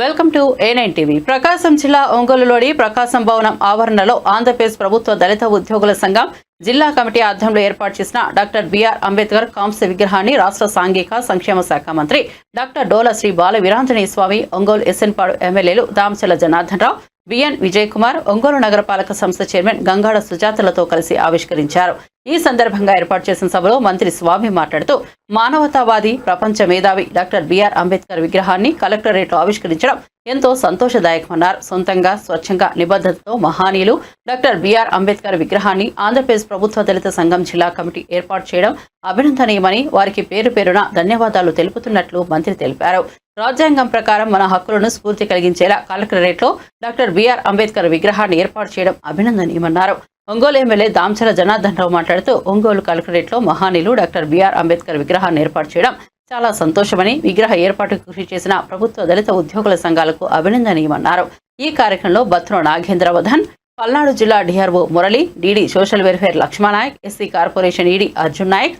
Welcome to A nine TV Prakasam జిల్లా ఒంగోలులోని ప్రకాశం భవనం ఆవరణలో ఆంధ్రప్రదేశ్ ప్రభుత్వ దళిత ఉద్యోగుల సంఘం జిల్లా కమిటీ ఆధ్వర్యంలో ఏర్పాటు చేసిన డాక్టర్ బిఆర్ అంబేద్కర్ కాంస్య విగ్రహాన్ని రాష్ట్ర సాంఘిక సంక్షేమ శాఖ మంత్రి డాక్టర్ డోల శ్రీ బాల వీరాంజనేయ స్వామి ఒంగోలు ఎస్ఎన్పాడు ఎమ్మెల్యేలు దామచల జనార్దన్ రావు బిఎన్ విజయ్ కుమార్ ఒంగోలు నగరపాలక సంస్థ చైర్మన్ గంగాడ సుజాతలతో కలిసి ఆవిష్కరించారు. ఈ సందర్భంగా ఏర్పాటు చేసిన సభలో మంత్రి స్వామి మాట్లాడుతూ మానవతావాది ప్రపంచ మేధావి డాక్టర్ బిఆర్ అంబేద్కర్ విగ్రహాన్ని కలెక్టరేట్లో ఆవిష్కరించడం ఎంతో సంతోషదాయకమన్నారు. సొంతంగా స్వచ్ఛంగా నిబద్ధతతో మహానీయులు డాక్టర్ బిఆర్ అంబేద్కర్ విగ్రహాన్ని ఆంధ్రప్రదేశ్ ప్రభుత్వ దళిత సంఘం జిల్లా కమిటీ ఏర్పాటు చేయడం అభినందనీయమని వారికి పేరు పేరున ధన్యవాదాలు తెలుపుతున్నట్లు మంత్రి తెలిపారు. రాజ్యాంగం ప్రకారం మన హక్కులను స్ఫూర్తి కలిగించేలా కలెక్టరేట్లో డాక్టర్ బిఆర్ అంబేద్కర్ విగ్రహాన్ని ఏర్పాటు చేయడం అభినందనీయమన్నారు. Ongole M L A Damacharla Janardhan Rao మాట్లాడుతూ ఒంగోలు కలెక్టరేట్లో మహానీయులు డాక్టర్ బిఆర్ అంబేద్కర్ విగ్రహాన్ని ఏర్పాటు చేయడం చాలా సంతోషమని విగ్రహ ఏర్పాటుకు కృషి చేసిన ప్రభుత్వ దళిత ఉద్యోగుల సంఘాలకు అభినందనీయమన్నారు. ఈ కార్యక్రమంలో బత్తున నాగేంద్రవధన్ పల్నాడు జిల్లా D R O Murali D D social welfare Lakshmanayak S C corporation E D Arjun Nayak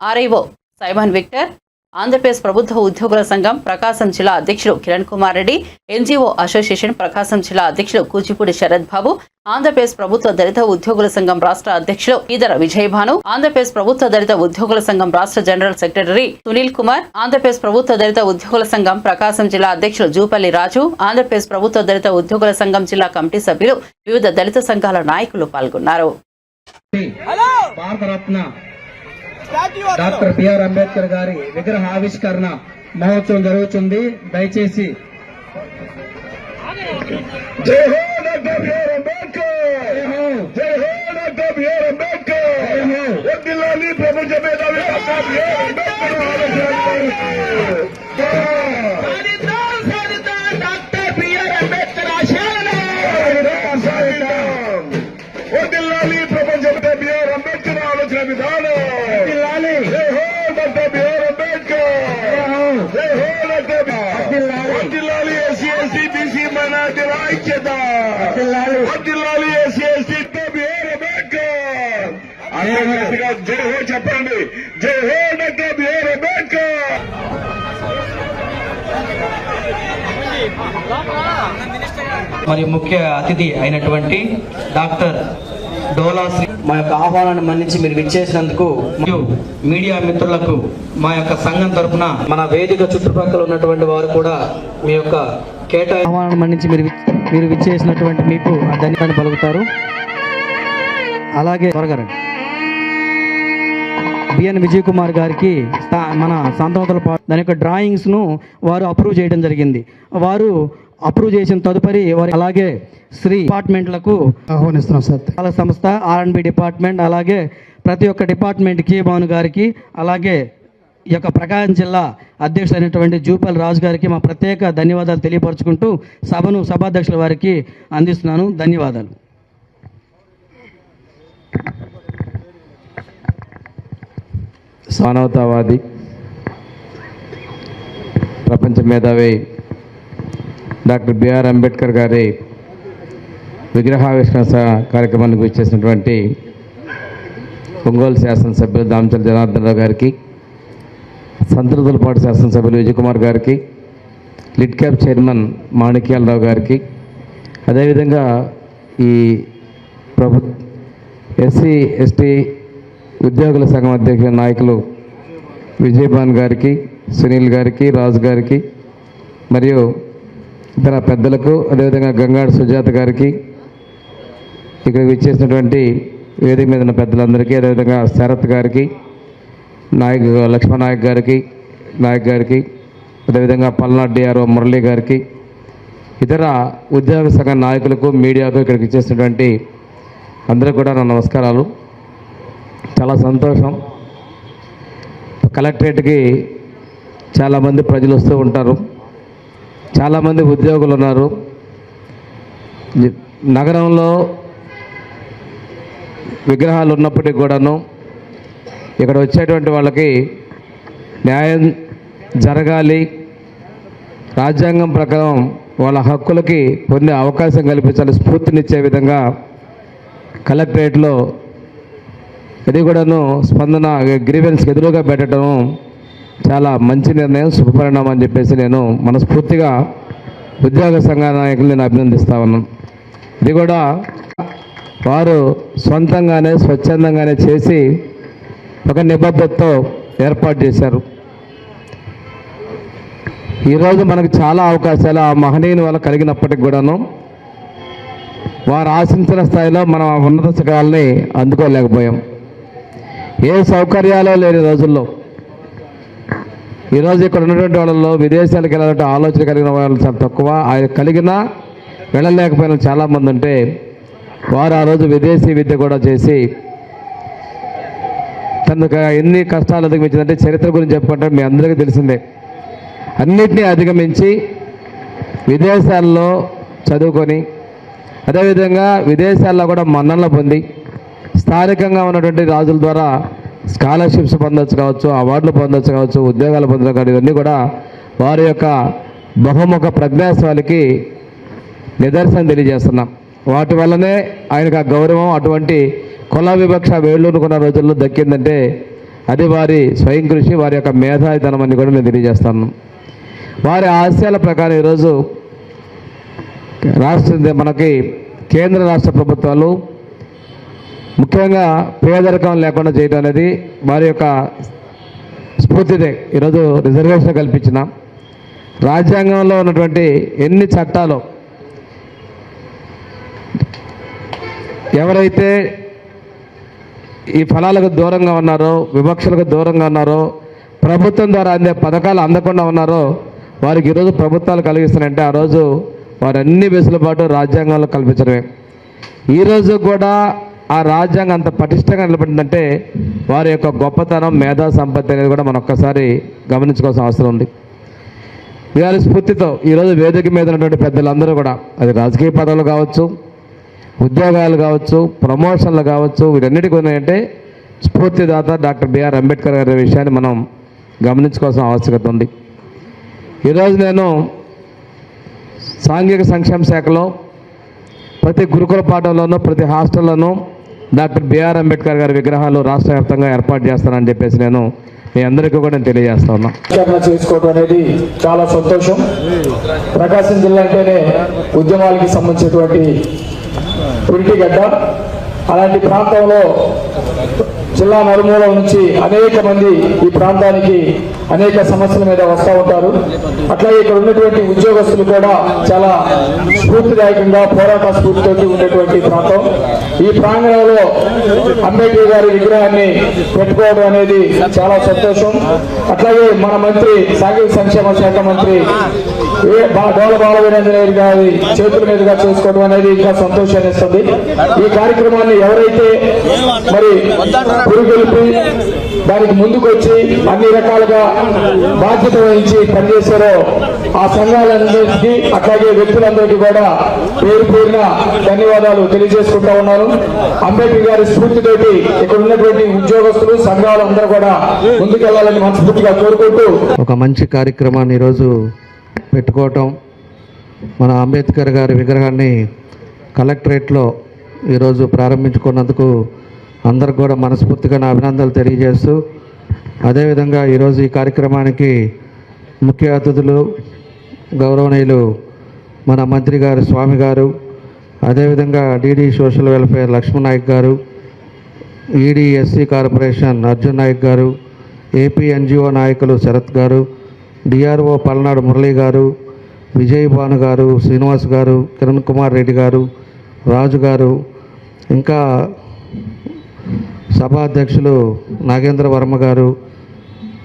R I O Simon Victor Andhra Pradesh ప్రభుత్వ ఉద్యోగుల సంఘం ప్రకాశం జిల్లా అధ్యక్షులు Kiran Kumar Reddy N G O association Prakasam జిల్లా అధ్యక్షులు కూచిపూడి శరత్ బాబు ఆంధ్రప్రదేశ్ ప్రభుత్వ దళిత ఉద్యోగుల సంఘం రాష్ట్ర అధ్యక్షులు ఈదర విజయభాను ఆంధ్రప్రదేశ్ ప్రభుత్వ దళిత ఉద్యోగుల సంఘం రాష్ట్ర జనరల్ సెక్రటరీ సునీల్ కుమార్ ఆంధ్రప్రదేశ్ ప్రభుత్వ దళిత ఉద్యోగుల సంఘం ప్రకాశం జిల్లా అధ్యక్షులు జూపల్లి రాజు ఆంధ్రప్రదేశ్ ప్రభుత్వ దళిత ఉద్యోగుల సంఘం జిల్లా కమిటీ సభ్యులు వివిధ దళిత సంఘాల నాయకులు పాల్గొన్నారు. డాక్టర్ బిఆర్ అంబేద్కర్ గారి విగ్రహ ఆవిష్కరణ మహోత్సవం జరుగుతుంది. దయచేసి జై హో డాక్టర్ బిఆర్ అంబేద్కర్! జై హో! Doctor BR Ambedkar! వడ్డిల్లాలి ప్రపంచ మేధావి వడ్డిల్లాలి ఎస్సీ ఎస్టీ బీసీ మైనార్టీల ఐక్యత. వడ్డిల్లాలి ఎస్సీ ఎస్టీ బిఆర్ అంబేద్కర్ అందరూ గట్టిగా జై హో చెప్పండి. జై హో డాక్టర్ బిఆర్ అంబేద్కర్ మరియు ముఖ్య అతిథి అయినటువంటి డాక్టర్ డోలా శ్రీ మా యొక్క ఆహ్వానాన్ని మన్నించి మీరు విచ్చేసినందుకు మరియు మీడియా మిత్రులకు మా యొక్క సంఘం తరపున మన వేదిక చుట్టుపక్కల ఉన్నటువంటి వారు కూడా మీ యొక్క కేటాయి ఆహ్వానాన్ని మన్నించి మీరు మీరు విచ్చేసినటువంటి మీకు ఆ ధన్యవాదాన్ని పలుకుతారు అలాగే త్వరగా రండి. బిఎన్ విజయ్ కుమార్ గారికి మన సంతవతల పాటు దాని యొక్క డ్రాయింగ్స్ను వారు అప్రూవ్ చేయడం జరిగింది వారు అప్రూవ్ చేసిన తదుపరి వారి అలాగే శ్రీ డిపార్ట్మెంట్లకు ఆహ్వానిస్తున్నాం సార్. పాలక సంస్థ ఆర్ఎండ్బి డిపార్ట్మెంట్ అలాగే ప్రతి ఒక్క డిపార్ట్మెంట్ కే భాను గారికి అలాగే ఈ యొక్క ప్రకాశం జిల్లా అధ్యక్షుడైనటువంటి జూపల్ రాజు గారికి మా ప్రత్యేక ధన్యవాదాలు తెలియపరచుకుంటూ సభను సభాధ్యక్షుల వారికి అందిస్తున్నాను. ధన్యవాదాలు. మానవతావాది ప్రపంచ మేధావి డాక్టర్ బిఆర్ అంబేద్కర్ గారి విగ్రహావిష్కరణ కార్యక్రమానికి వచ్చేసినటువంటి ఒంగోలు శాసనసభ్యులు దామచల జనార్దన్ రావు గారికి సంతృతులపాటు శాసనసభ్యులు విజయకుమార్ గారికి లిడ్ క్యాప్ చైర్మన్ మాణిక్యాలరావు గారికి అదేవిధంగా ఈ ప్రభు ఎస్సీ ఎస్టీ ఉద్యోగుల సంఘం అధ్యక్ష నాయకులు విజయభాన్ గారికి సునీల్ గారికి రాజు గారికి మరియు ఇతర పెద్దలకు అదేవిధంగా గంగాడు సుజాత గారికి ఇక్కడికి విచ్చేసినటువంటి వేదిక మీద ఉన్న పెద్దలందరికీ అదేవిధంగా శరత్ గారికి నాయక్ లక్ష్మణ్ నాయక్ గారికి నాయక్ గారికి అదేవిధంగా పల్నాడు డిఆర్ఓ మురళీ గారికి ఇతర ఉద్యోగ సంఘ నాయకులకు మీడియాకు ఇక్కడికి ఇచ్చేసినటువంటి అందరూ కూడా నా నమస్కారాలు. చాలా సంతోషం. కలెక్టరేట్కి చాలామంది ప్రజలు వస్తూ ఉంటారు. చాలామంది ఉద్యోగులు ఉన్నారు. నగరంలో విగ్రహాలు ఉన్నప్పటికి కూడాను ఇక్కడ వచ్చేటువంటి వాళ్ళకి న్యాయం జరగాలి. రాజ్యాంగం ప్రకారం వాళ్ళ హక్కులకి పొందే అవకాశం కల్పించాలి. స్ఫూర్తినిచ్చే విధంగా కలెక్టరేట్లో ఇది కూడాను స్పందన గ్రీవెన్స్కి ఎదురుగా పెట్టడం చాలా మంచి నిర్ణయం శుభపరిణామం అని చెప్పేసి నేను మనస్ఫూర్తిగా ఉద్యోగ సంఘ నాయకులు నేను అభినందిస్తా ఉన్నాను. ఇది కూడా వారు సొంతంగానే స్వచ్ఛందంగానే చేసి ఒక నిబద్ధతతో ఏర్పాటు చేశారు. ఈరోజు మనకు చాలా అవకాశాలు ఆ మహనీయుని వల్ల కలిగినప్పటికి కూడాను వారు ఆశించిన స్థాయిలో మనం ఆ ఉన్నత శిఖరాల్ని అందుకోలేకపోయాం. ఏ సౌకర్యాలు లేని రోజుల్లో ఈరోజు ఇక్కడ ఉన్నటువంటి వాళ్ళలో విదేశాలకు వెళ్ళాలంటే ఆలోచన కలిగిన వాళ్ళు చాలా తక్కువ. ఆయన కలిగిన వెళ్ళలేకపోయిన చాలామంది ఉంటే వారు ఆ రోజు విదేశీ విద్య కూడా చేసి తనకు ఎన్ని కష్టాలు అధిగమించిందంటే చరిత్ర గురించి చెప్పుకుంటే మీ అందరికీ తెలిసిందే. అన్నిటినీ అధిగమించి విదేశాల్లో చదువుకొని అదేవిధంగా విదేశాల్లో కూడా మన్ననలు పొంది స్థానికంగా ఉన్నటువంటి రాజుల ద్వారా స్కాలర్షిప్స్ పొందొచ్చు కావచ్చు అవార్డులు పొందొచ్చు కావచ్చు ఉద్యోగాలు పొందడం కానీ ఇవన్నీ కూడా వారి యొక్క బహుముఖ ప్రజ్ఞాశాలికి నిదర్శనం తెలియజేస్తున్నాం. వాటి వల్లనే ఆయనకు ఆ గౌరవం అటువంటి కుల వివక్ష వేళ్ళూనుకున్న రోజుల్లో దక్కిందంటే అది వారి స్వయం కృషి వారి యొక్క మేధావితనం అని కూడా నేను తెలియజేస్తాను. వారి ఆశయాల ప్రకారం ఈరోజు రాష్ట్ర మనకి కేంద్ర రాష్ట్ర ప్రభుత్వాలు ముఖ్యంగా పేదరికం లేకుండా చేయడం అనేది వారి యొక్క స్ఫూర్తిదే. ఈరోజు రిజర్వేషన్ కల్పించిన రాజ్యాంగంలో ఉన్నటువంటి ఎన్ని చట్టాలు ఎవరైతే ఈ ఫలాలకు దూరంగా ఉన్నారో వివక్షలకు దూరంగా ఉన్నారో ప్రభుత్వం ద్వారా అందే పథకాలు అందకుండా ఉన్నారో వారికి ఈరోజు ప్రభుత్వాలు కలిగిస్తున్నాయంటే ఆ రోజు వారు అన్ని వెసులుబాటు రాజ్యాంగంలో కల్పించడమే. ఈరోజు కూడా ఆ రాజ్యాంగం అంత పటిష్టంగా నిలబడిందంటే వారి యొక్క గొప్పతనం మేధా సంపత్తి అనేది కూడా మనం ఒక్కసారి గమనించుకోవాల్సిన అవసరం ఉంది. వీరి స్ఫూర్తితో ఈరోజు వేదిక మీద ఉన్నటువంటి పెద్దలందరూ కూడా అది రాజకీయ పదవులు కావచ్చు ఉద్యోగాలు కావచ్చు ప్రమోషన్లు కావచ్చు వీటన్నిటికీ ఉన్నాయంటే స్ఫూర్తిదాత డాక్టర్ బిఆర్ అంబేద్కర్ గారి విషయాన్ని మనం గమనించుకోవాల్సిన ఆవశ్యకత ఉంది. ఈరోజు నేను సాంఘిక సంక్షేమ శాఖలో ప్రతి గురుకుల పాఠంలోనూ ప్రతి హాస్టల్లోనూ డాక్టర్ బిఆర్ అంబేద్కర్ గారి విగ్రహాలు రాష్ట్ర వ్యాప్తంగా ఏర్పాటు చేస్తానని చెప్పేసి నేను మీ అందరికీ కూడా నేను తెలియజేస్తా ఉన్నా. చేసుకోవడం అనేది చాలా సంతోషం. ప్రకాశం జిల్లా అంటేనే ఉద్యమాలకి సంబంధించినటువంటి పురిటిగడ్డ అలాంటి ప్రాంతంలో జిల్లా నలుమూల నుంచి అనేక మంది ఈ ప్రాంతానికి అనేక సమస్యల మీద వస్తూ ఉంటారు. అట్లాగే ఇక్కడ ఉన్నటువంటి ఉద్యోగస్తులు కూడా చాలా స్ఫూర్తిదాయకంగా పోరాట స్ఫూర్తితో ఉండేటువంటి ప్రాంతం. ఈ ప్రాంగణంలో అంబేద్కర్ గారి విగ్రహాన్ని పెట్టుకోవడం అనేది చాలా సంతోషం. అట్లాగే మన మంత్రి సాంఘిక సంక్షేమ శాఖ మంత్రి ఏ బా- డోల బాల వీరేంద్రయ్య గారి చేతుల మీదుగా చేసుకోవడం అనేది ఇంకా సంతోషాన్ని ఇస్తుంది. ఈ కార్యక్రమాన్ని ఎవరైతే మరి పురుగొల్పి దానికి ముందుకొచ్చి అన్ని రకాలుగా బాధ్యత వహించి పనిచేశారో ఆ సంఘాలన్నింటికి అట్లాగే వ్యక్తులందరికీ కూడా పేరు పేరున ధన్యవాదాలు తెలియజేసుకుంటా ఉన్నాను. అంబేద్కర్ గారి స్ఫూర్తితోటి ఇక్కడ ఉన్నటువంటి ఉద్యోగస్తులు సంఘాలు అందరూ కూడా ముందుకెళ్ళాలని మనస్ఫూర్తిగా కోరుకుంటూ ఒక మంచి కార్యక్రమాన్ని ఈరోజు పెట్టుకోవటం. మన అంబేద్కర్ గారి విగ్రహాన్ని కలెక్టరేట్లో ఈరోజు ప్రారంభించుకున్నందుకు అందరికి కూడా మనస్ఫూర్తిగా నా అభినందనలు తెలియజేస్తూ అదేవిధంగా ఈరోజు ఈ కార్యక్రమానికి ముఖ్య అతిథులు గౌరవనీయులు మన మంత్రి గారు స్వామి గారు అదేవిధంగా DD social welfare Lakshman Nayak గారు ED SC corporation Arjun Nayak గారు ఏపీ ఎన్జిఓ నాయకులు శరత్ గారు డిఆర్ఓ పల్నాడు మురళీ గారు విజయభాను గారు శ్రీనివాస్ గారు కిరణ్ కుమార్ రెడ్డి గారు రాజు గారు ఇంకా సభా అధ్యక్షులు నాగేంద్ర వర్మ గారు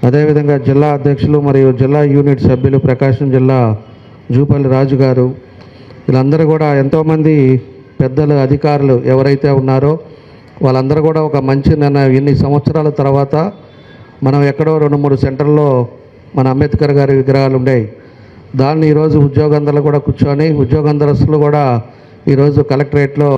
అదేవిధంగా జిల్లా అధ్యక్షులు మరియు జిల్లా యూనిట్ సభ్యులు ప్రకాశం జిల్లా జూపల్లి రాజు గారు. వీళ్ళందరూ కూడా ఎంతోమంది పెద్దలు అధికారులు ఎవరైతే ఉన్నారో వాళ్ళందరూ కూడా ఒక మంచి నిర్ణయం. ఇన్ని సంవత్సరాల తర్వాత మనం ఎక్కడో రెండు మూడు సెంటర్లో మన అంబేద్కర్ గారి విగ్రహాలు ఉండేవి దాన్ని ఈరోజు ఉద్యోగందరూ కూడా కూర్చొని ఉద్యోగందరస్తులు కూడా ఈరోజు కలెక్టరేట్లో